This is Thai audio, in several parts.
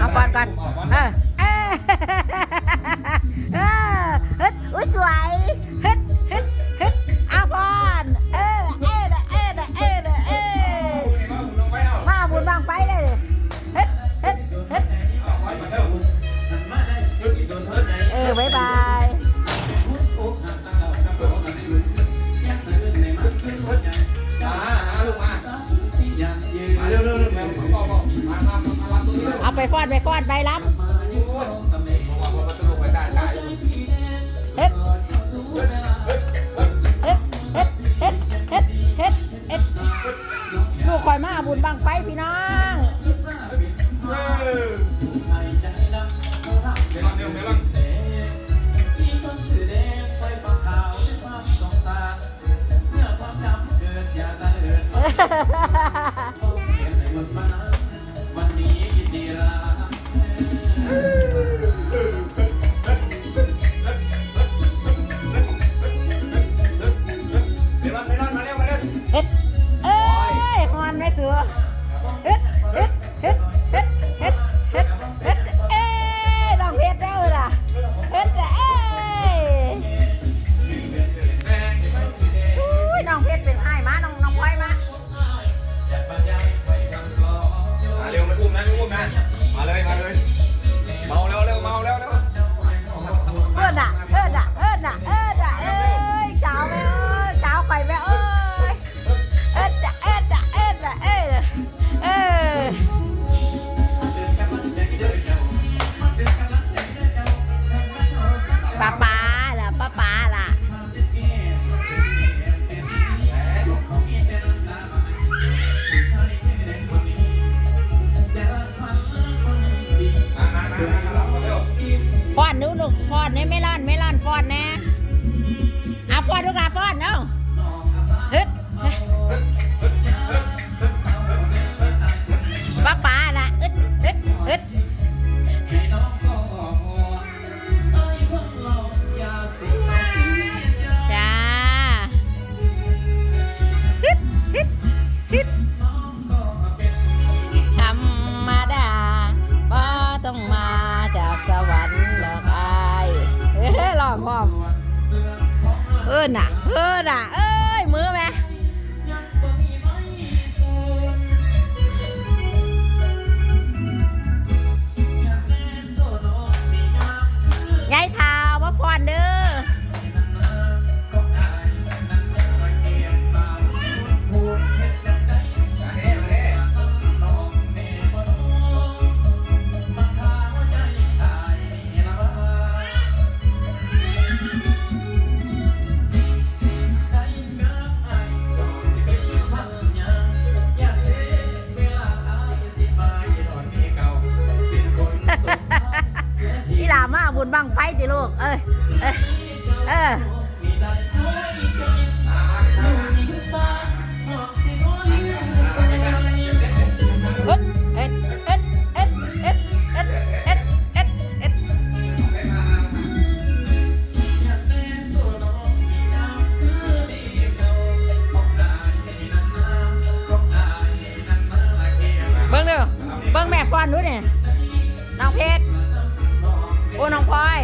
เอาก่อนก่อนเออเออเออสวย ไปฟอดไปฟอดไปรับเฮ็ดเฮ็ดเฮ็ดเฮ็ดเฮ็ดเฮ็ดเฮ็ดลูกคอยมาบุญบังไฟพี่น้องเนี้ยินดีลา ฮึดป้าป้าละอึดอึดอึดจ้าฮึดฮึดฮึดธรรมดาบ่ต้องมาจากสวรรค์หรกไอ้เฮ้ยลองพ่อเออน่ะเออน่ะเออ เออเบิ้งแม่ฟอนดูเนี่ยน้องเพชรโอ้น้องพลอย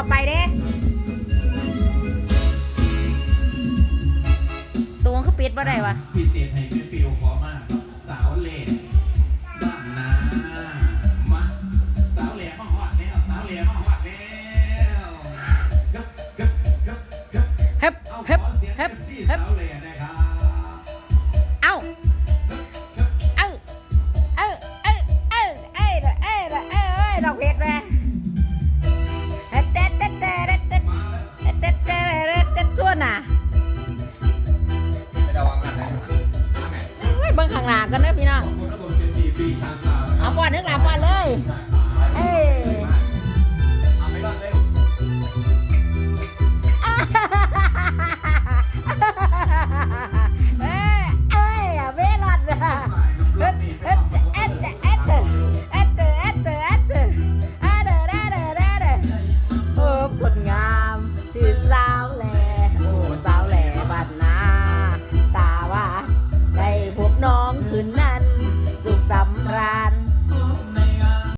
ข้าไปเด้ตูงเขาปิดบ่ได้วะพิเศษไห้พี่ปิวพร้อมมากครับสาวเลนบ้านนามาสาวเลนมาหอดแล้วสาวเลนมาหอดแล้วกึบกึบกึบกึเฮ้บเอาขเฮ้เสียเฮ้บ FC สาวเลนนะครับ นึกหลาบก่เลย